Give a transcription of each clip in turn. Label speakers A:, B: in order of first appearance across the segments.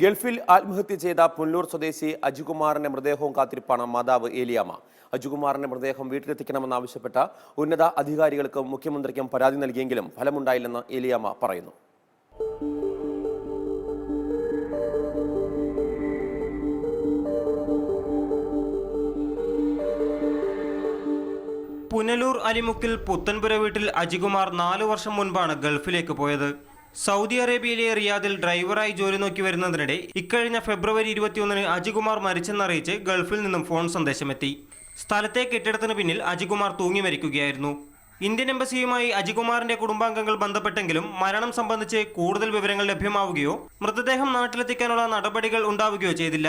A: ഗൾഫിൽ ആത്മഹത്യ ചെയ്ത പുല്ലൂർ സ്വദേശി അജുകുമാറിന്റെ മൃതദേഹവും കാത്തിരിപ്പാണ് മാതാവ് ഏലിയാമ അജികുമാറിന്റെ മൃതദേഹം വീട്ടിലെത്തിക്കണമെന്നാവശ്യപ്പെട്ട ഉന്നത അധികാരികൾക്കും മുഖ്യമന്ത്രിക്കും പരാതി നൽകിയെങ്കിലും ഫലമുണ്ടായില്ലെന്ന് ഏലിയാമ പറയുന്നു.
B: പുനലൂർ അലിമുക്കിൽ പുത്തൻപുര വീട്ടിൽ അജികുമാർ നാലു വർഷം മുൻപാണ് ഗൾഫിലേക്ക് പോയത്. സൗദി അറേബ്യയിലെ റിയാദിൽ ഡ്രൈവറായി ജോലി നോക്കി വരുന്നതിനിടെ ഇക്കഴിഞ്ഞ ഫെബ്രുവരി ഇരുപത്തിയൊന്നിന് അജികുമാർ മരിച്ചെന്നറിയിച്ച് ഗൾഫിൽ നിന്നും ഫോൺ സന്ദേശമെത്തി. സ്ഥലത്തെ കെട്ടിടത്തിന് പിന്നിൽ അജികുമാർ തൂങ്ങി മരിക്കുകയായിരുന്നു. ഇന്ത്യൻ എംബസിയുമായി അജികുമാറിന്റെ കുടുംബാംഗങ്ങൾ ബന്ധപ്പെട്ടെങ്കിലും മരണം സംബന്ധിച്ച് കൂടുതൽ വിവരങ്ങൾ ലഭ്യമാവുകയോ മൃതദേഹം നാട്ടിലെത്തിക്കാനുള്ള നടപടികൾ ഉണ്ടാവുകയോ ചെയ്തില്ല.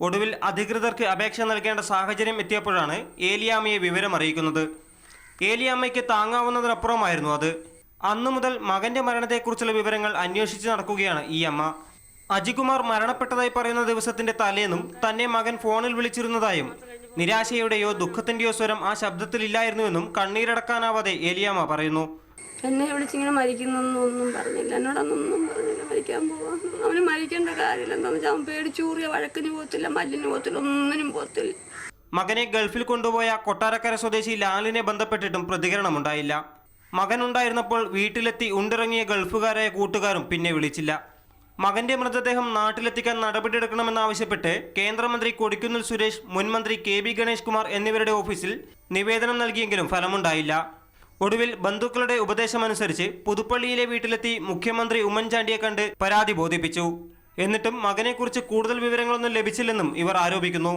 B: ഒടുവിൽ അധികൃതർക്ക് അപേക്ഷ നൽകേണ്ട സാഹചര്യം എത്തിയപ്പോഴാണ് ഏലിയാമ്മയെ വിവരമറിയിക്കുന്നത്. ഏലിയാമ്മയ്ക്ക് താങ്ങാവുന്നതിനപ്പുറമായിരുന്നു അത്. അന്നു മുതൽ മകന്റെ മരണത്തെക്കുറിച്ചുള്ള വിവരങ്ങൾ അന്വേഷിച്ച് നടക്കുകയാണ് ഈ അമ്മ. അജികുമാർ മരണപ്പെട്ടതായി പറയുന്ന ദിവസത്തിന്റെ തലേന്നും തന്നെ മകൻ ഫോണിൽ വിളിച്ചിരുന്നതായും നിരാശയുടെയോ ദുഃഖത്തിന്റെയോ സ്വരം ആ ശബ്ദത്തിൽ ശബ്ദത്തിലില്ലായിരുന്നുവെന്നും കണ്ണീരടക്കാനാവാതെ ഏലിയാമ്മ പറയുന്നു.
C: എന്നെ വിളിച്ചിങ്ങനെ മരിക്കുന്നൊന്നും പറഞ്ഞില്ല. എന്നോടൊന്നും പറഞ്ഞില്ല. മരിക്കാൻ പോവാ അവന് മരിക്കേണ്ട കാര്യമില്ല. എന്താണെന്ന് വെച്ചാൽ അവൻ പേടിച്ചൂറിയ വഴക്കിന് പോകത്തില്ല മല്ലിന് പോകത്തില്ല ഒന്നിനും പോകത്തില്ല.
B: മകനെ ഗൾഫിൽ കൊണ്ടുപോയ കൊട്ടാരക്കര സ്വദേശി ലാലിനെ ബന്ധപ്പെട്ടിട്ടും പ്രതികരണമുണ്ടായില്ല. മകനുണ്ടായിരുന്നപ്പോൾ വീട്ടിലെത്തി ഉണ്ടിറങ്ങിയ ഗൾഫുകാരായ കൂട്ടുകാരും പിന്നെ വിളിച്ചില്ല. മകന്റെ മൃതദേഹം നാട്ടിലെത്തിക്കാൻ നടപടിയെടുക്കണമെന്നാവശ്യപ്പെട്ട് കേന്ദ്രമന്ത്രി കൊടിക്കുന്നിൽ സുരേഷ് മുൻമന്ത്രി കെ ബി ഗണേഷ് കുമാർ എന്നിവരുടെ ഓഫീസിൽ നിവേദനം നൽകിയെങ്കിലും ഫലമുണ്ടായില്ല. ഒടുവിൽ ബന്ധുക്കളുടെ ഉപദേശമനുസരിച്ച് പുതുപ്പള്ളിയിലെ വീട്ടിലെത്തി മുഖ്യമന്ത്രി ഉമ്മൻചാണ്ടിയെ കണ്ട് പരാതി ബോധിപ്പിച്ചു. എന്നിട്ടും മകനെക്കുറിച്ച് കൂടുതൽ വിവരങ്ങളൊന്നും ലഭിച്ചില്ലെന്നും ഇവർ ആരോപിക്കുന്നു.